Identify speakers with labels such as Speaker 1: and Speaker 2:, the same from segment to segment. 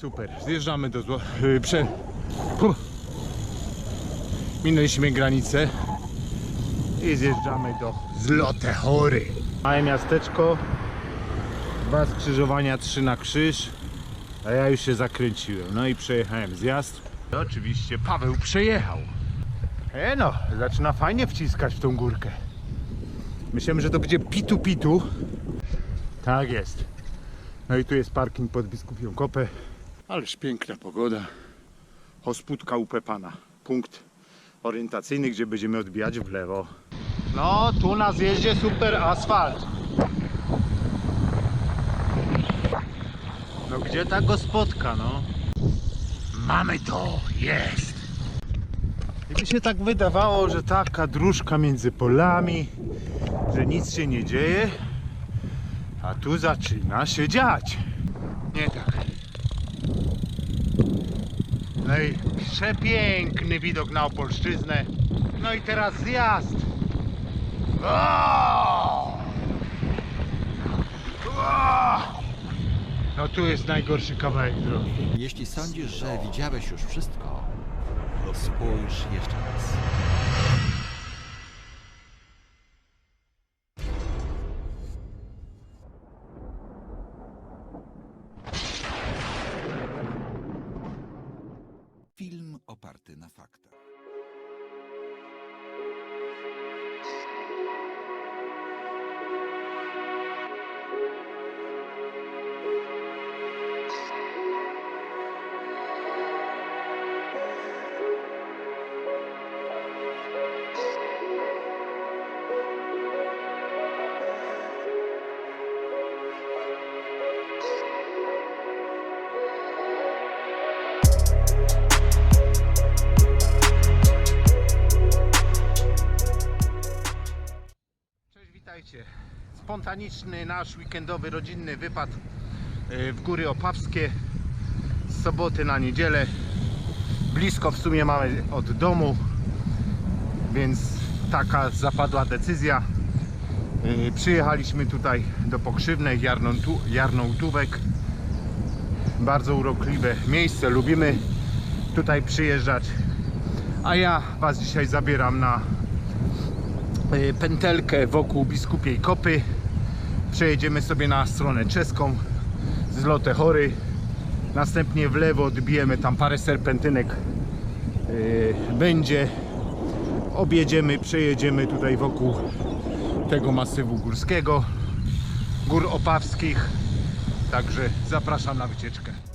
Speaker 1: Super, zjeżdżamy do zło... y, Prze... Minęliśmy granicę i zjeżdżamy do Złote Chory. Małe miasteczko, dwa skrzyżowania, trzy na krzyż, a ja już się zakręciłem. No i przejechałem zjazd. I oczywiście Paweł przejechał. E no, zaczyna fajnie wciskać w tą górkę. Myślałem, że to będzie pitu pitu. Tak jest. No i tu jest parking pod Biskupią Kopę. Ależ piękna pogoda. Hospódka UP Pana. Punkt orientacyjny, gdzie będziemy odbijać w lewo. No, tu na zjeździe super asfalt. No gdzie ta gospodka, no? Mamy to, jest! I mi się tak wydawało, że taka dróżka między polami, że nic się nie dzieje, a tu zaczyna się dziać. Nie tak. No i przepiękny widok na Opolszczyznę. No i teraz zjazd. O! No tu jest najgorszy kawałek drogi.
Speaker 2: Jeśli sądzisz, że widziałeś już wszystko, spójrz jeszcze raz. Na faktach.
Speaker 1: Witajcie. Spontaniczny nasz weekendowy, rodzinny wypad y, w góry opawskie z soboty na niedzielę. Blisko w sumie mamy od domu, więc taka zapadła decyzja. Y, Przyjechaliśmy tutaj do Pokrzywnej, Jarnołtówek. Bardzo urokliwe miejsce, lubimy tutaj przyjeżdżać. A ja Was dzisiaj zabieram na pętelkę wokół Biskupiej Kopy. Przejedziemy sobie na stronę czeską z Lote Chory. Następnie w lewo odbijemy tam parę serpentynek y, będzie. Objedziemy, przejedziemy tutaj wokół tego masywu górskiego, gór opawskich. Także zapraszam na wycieczkę.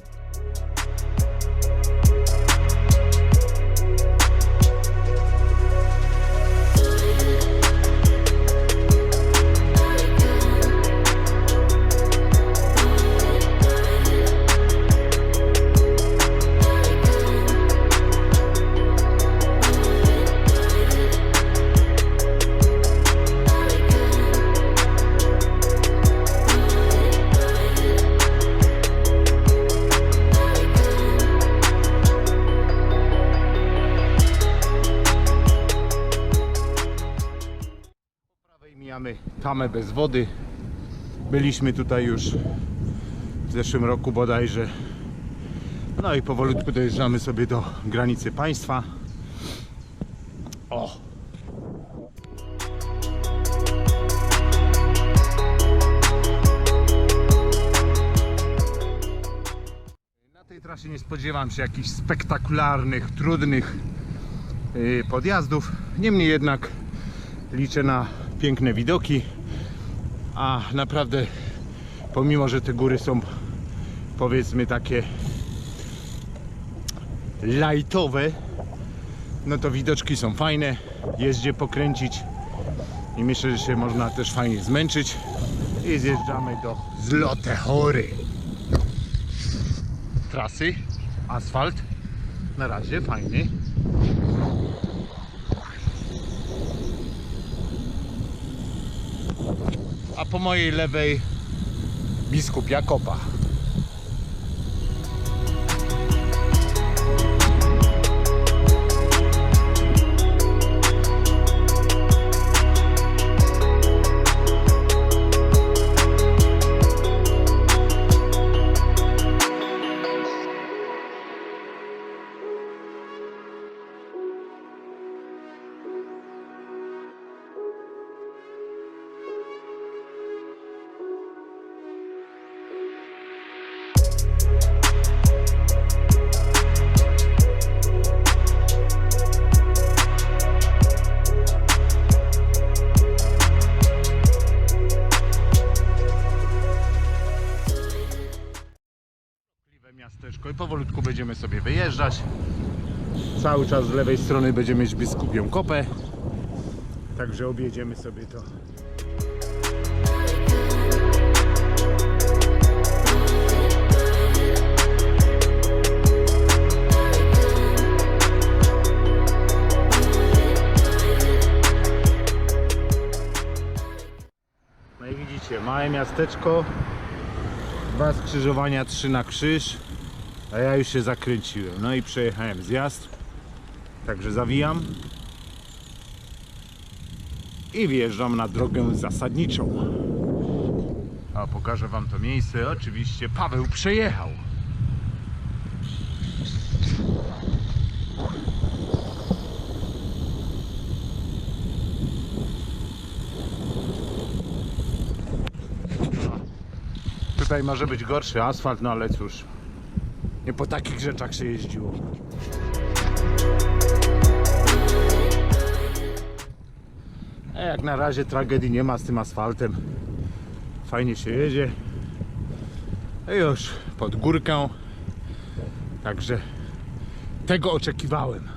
Speaker 1: Mijamy tamę bez wody. Byliśmy tutaj już w zeszłym roku bodajże. No i powolutku dojeżdżamy sobie do granicy państwa. O! Na tej trasie nie spodziewam się jakichś spektakularnych, trudnych yy, podjazdów. Niemniej jednak liczę na piękne widoki, a naprawdę pomimo, że te góry są powiedzmy takie lightowe, no to widoczki są fajne, jest gdzie pokręcić i myślę, że się można też fajnie zmęczyć i zjeżdżamy do Złote Chory. Trasy, asfalt, na razie fajny. Po mojej lewej biskup Jakoba. Będziemy sobie wyjeżdżać. Cały czas z lewej strony będziemy mieć Biskupią Kopę. Także objedziemy sobie to. No i widzicie, małe miasteczko, dwa skrzyżowania, trzy na krzyż, a ja już się zakręciłem. No i przejechałem zjazd, także zawijam i wjeżdżam na drogę zasadniczą. A pokażę wam to miejsce. Oczywiście Paweł przejechał. Tutaj może być gorszy asfalt, no ale cóż. Nie po takich rzeczach się jeździło. A jak na razie tragedii nie ma z tym asfaltem. Fajnie się jedzie. I już pod górkę. Także tego oczekiwałem.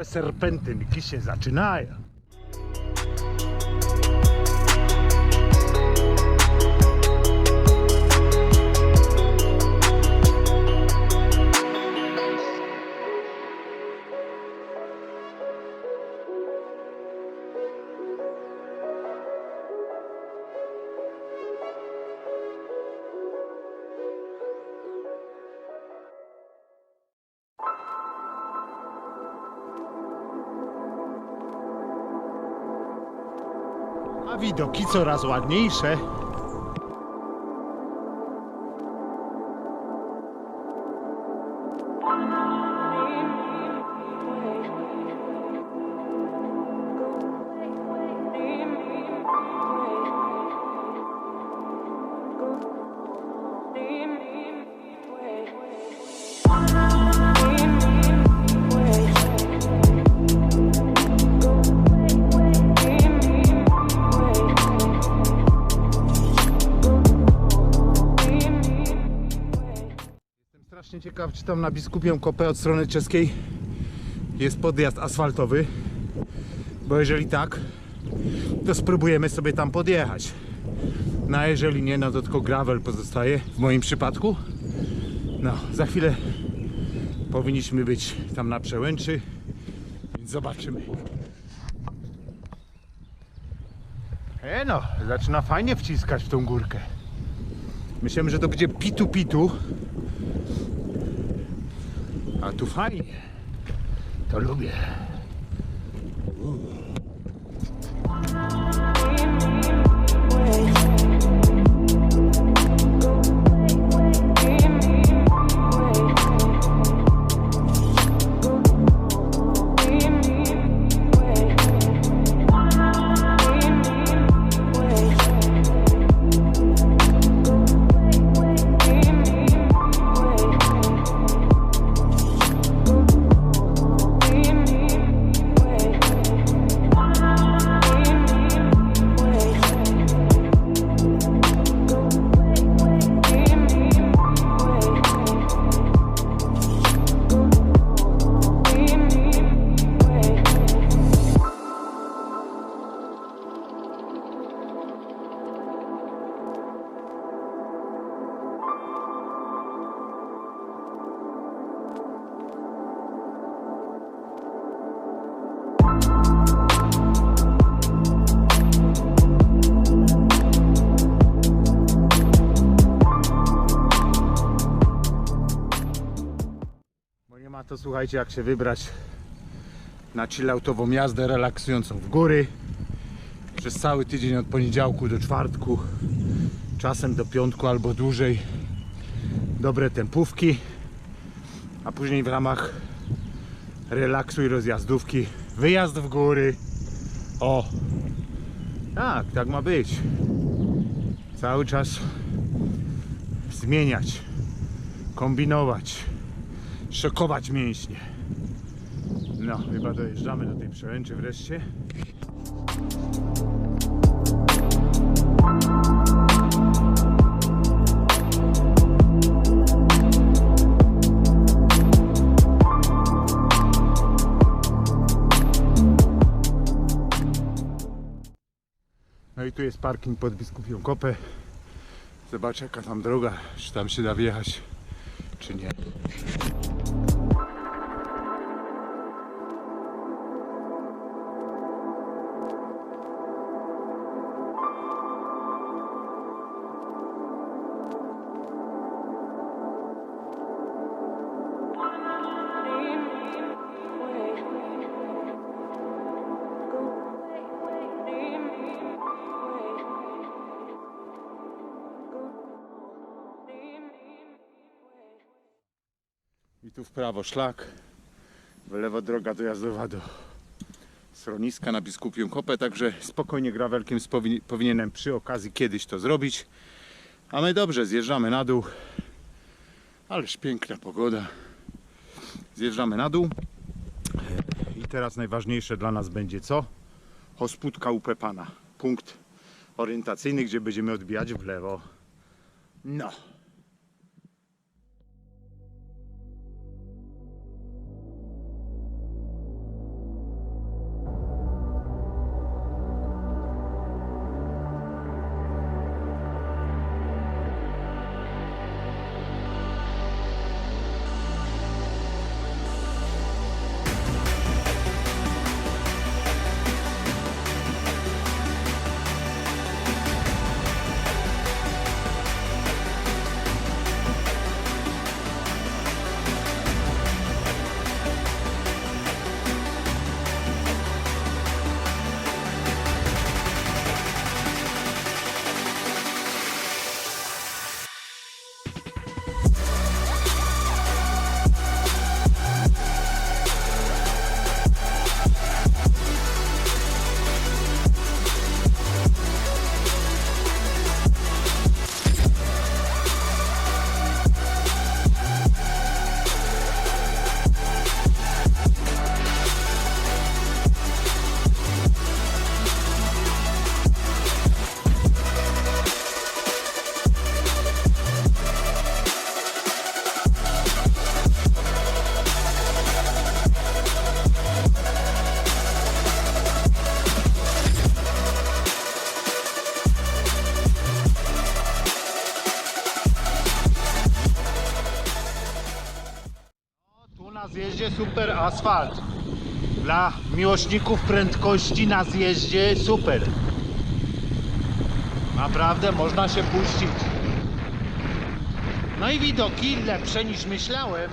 Speaker 1: Pierwsze serpentynki się zaczynają. Coraz ładniejsze. Ciekaw, czy tam na Biskupią Kopę od strony czeskiej jest podjazd asfaltowy. Bo jeżeli tak, to spróbujemy sobie tam podjechać. No a jeżeli nie, no to tylko gravel pozostaje w moim przypadku. No, za chwilę powinniśmy być tam na przełęczy, więc zobaczymy. E no, zaczyna fajnie wciskać w tą górkę. Myślałem, że to będzie pitu pitu. Tu fajnie. To lubię. To słuchajcie jak się wybrać na chilloutową jazdę relaksującą w góry przez cały tydzień od poniedziałku do czwartku czasem do piątku albo dłużej dobre tempówki a później w ramach relaksu i rozjazdówki wyjazd w góry O! Tak, tak ma być. Cały czas zmieniać, kombinować, szokować mięśnie. No, chyba dojeżdżamy do tej przełęczy wreszcie. No i tu jest parking pod Biskupią Kopę. Zobaczę jaka tam droga, czy tam się da wjechać, czy nie. Tu w prawo szlak, w lewo droga dojazdowa do schroniska na Biskupią Kopę, także spokojnie gravelkiem spowi- powinienem przy okazji kiedyś to zrobić. A my dobrze, zjeżdżamy na dół. Ależ piękna pogoda. Zjeżdżamy na dół. I teraz najważniejsze dla nas będzie co? Hospódka UP Pana. Punkt orientacyjny, gdzie będziemy odbijać w lewo. No. Zjeździe super asfalt. Dla miłośników prędkości na zjeździe super. Naprawdę można się puścić. No i widoki lepsze niż myślałem.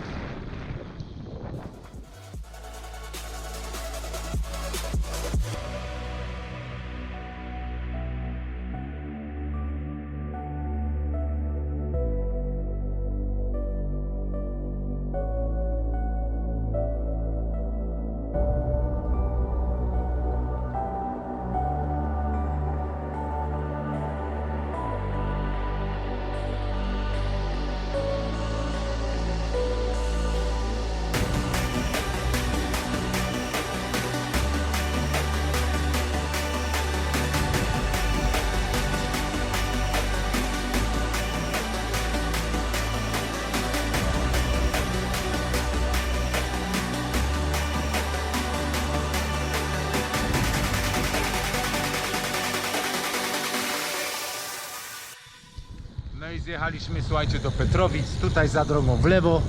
Speaker 1: Zjechaliśmy, słuchajcie, do Petrowic, tutaj za drogą w lewo.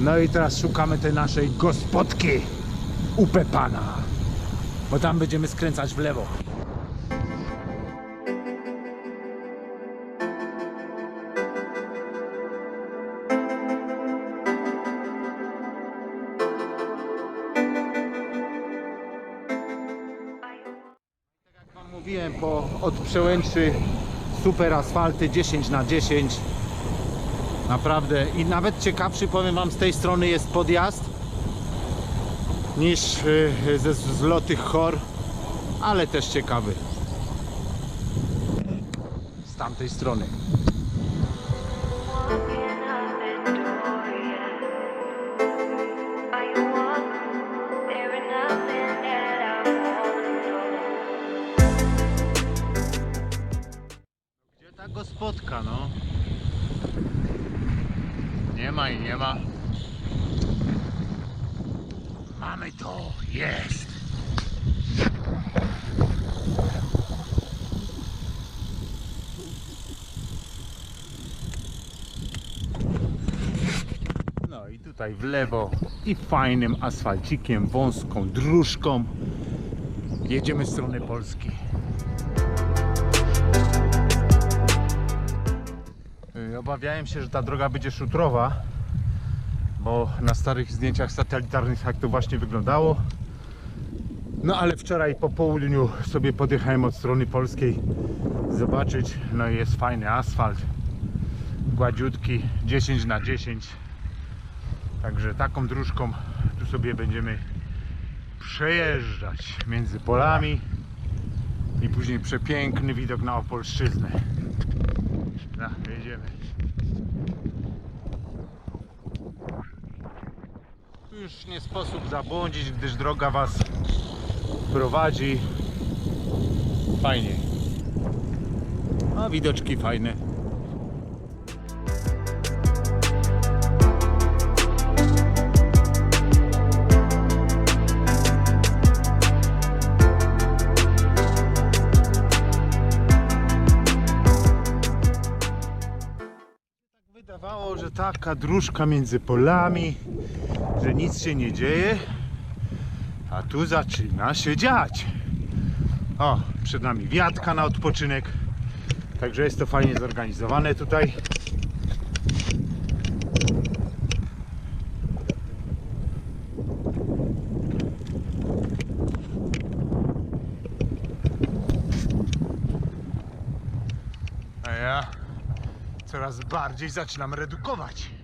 Speaker 1: No i teraz szukamy tej naszej gospodki UP Pana. Bo tam będziemy skręcać w lewo. Jak wam mówiłem, po od przełęczy super asfalty 10 na 10 naprawdę. I nawet ciekawszy powiem wam z tej strony jest podjazd niż y, ze zlotych chor ale też ciekawy. Z tamtej strony. Gospodka, no? Nie ma i nie ma. Mamy to! Jest! No i tutaj w lewo i fajnym asfalcikiem, wąską dróżką jedziemy w stronę Polski. Obawiałem się, że ta droga będzie szutrowa, bo na starych zdjęciach satelitarnych tak to właśnie wyglądało. No ale wczoraj po południu sobie podjechałem od strony polskiej zobaczyć, no i jest fajny asfalt, gładziutki, 10 na 10 Także taką dróżką tu sobie będziemy przejeżdżać między polami i później przepiękny widok na Opolszczyznę. No, jedziemy. Tu już nie sposób zabłądzić, gdyż droga Was prowadzi fajnie. A widoczki fajne. Taka dróżka między polami, że nic się nie dzieje, a tu zaczyna się dziać. O, przed nami wiatka na odpoczynek, także jest to fajnie zorganizowane tutaj. A ja coraz bardziej zaczynam redukować.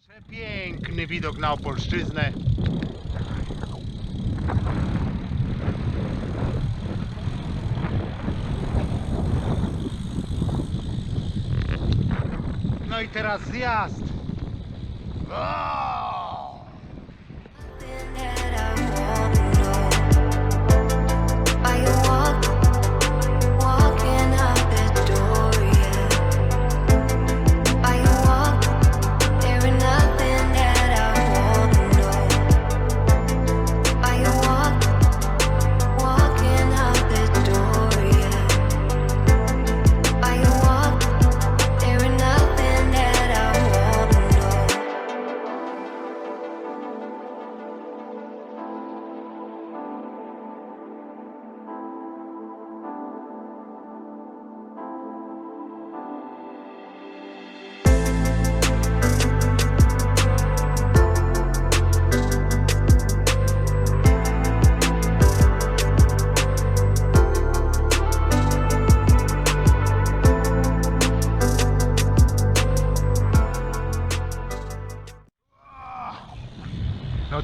Speaker 1: Przepiękny widok na Opolszczyznę. No i teraz zjazd. O!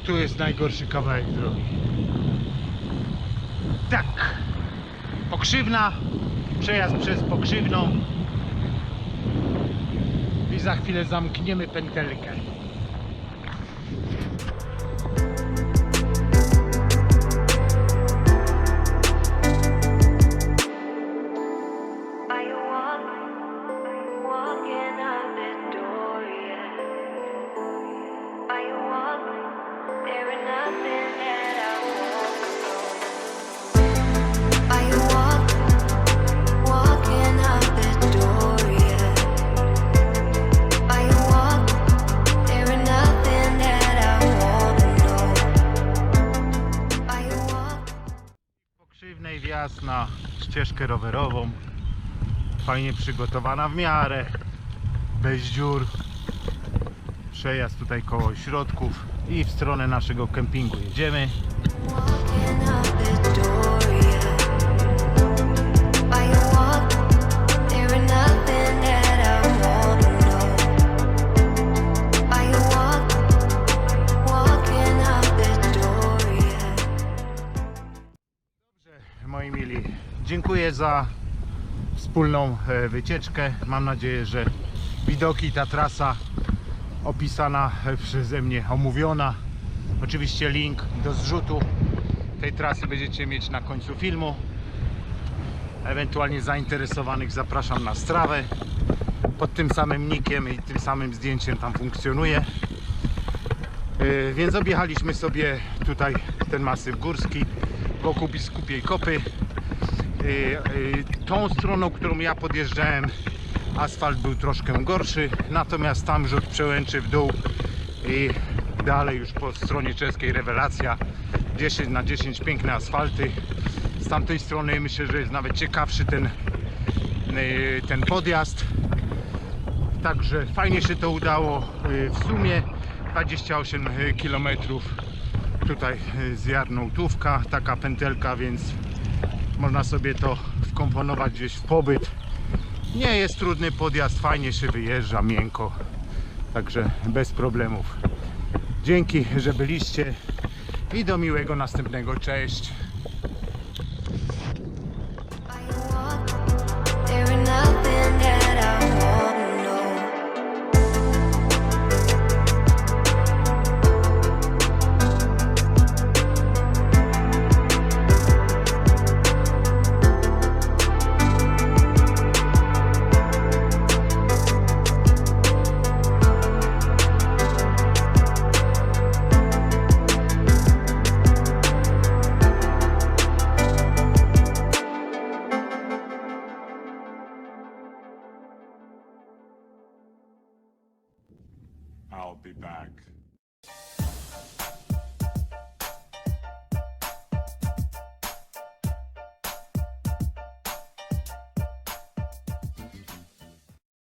Speaker 1: Tu jest najgorszy kawałek drogi. Tak. Pokrzywna, przejazd przez pokrzywną. I za chwilę zamkniemy pętelkę. Na ścieżkę rowerową. Fajnie przygotowana w miarę. Bez dziur. Przejazd tutaj koło środków i w stronę naszego kempingu jedziemy. Za wspólną e, wycieczkę. Mam nadzieję, że widoki, ta trasa opisana e, przeze mnie, omówiona. Oczywiście link do zrzutu tej trasy będziecie mieć na końcu filmu. Ewentualnie zainteresowanych zapraszam na strawę. Pod tym samym nickiem i tym samym zdjęciem tam funkcjonuje. Yy, Więc objechaliśmy sobie tutaj ten masyw górski wokół Biskupiej Kopy. Yy, yy, Tą stroną, którą ja podjeżdżałem, asfalt był troszkę gorszy, natomiast tam rzut przełęczy w dół i dalej już po stronie czeskiej rewelacja 10 na 10 piękne asfalty. Z tamtej strony myślę, że jest nawet ciekawszy ten, yy, ten podjazd. Także fajnie się to udało. W sumie 28 km tutaj yy, z Jarnołtówka, taka pętelka, więc można sobie to wkomponować gdzieś w pobyt. Nie jest trudny podjazd, fajnie się wyjeżdża, miękko. Także bez problemów. Dzięki, że byliście i do miłego następnego. Cześć.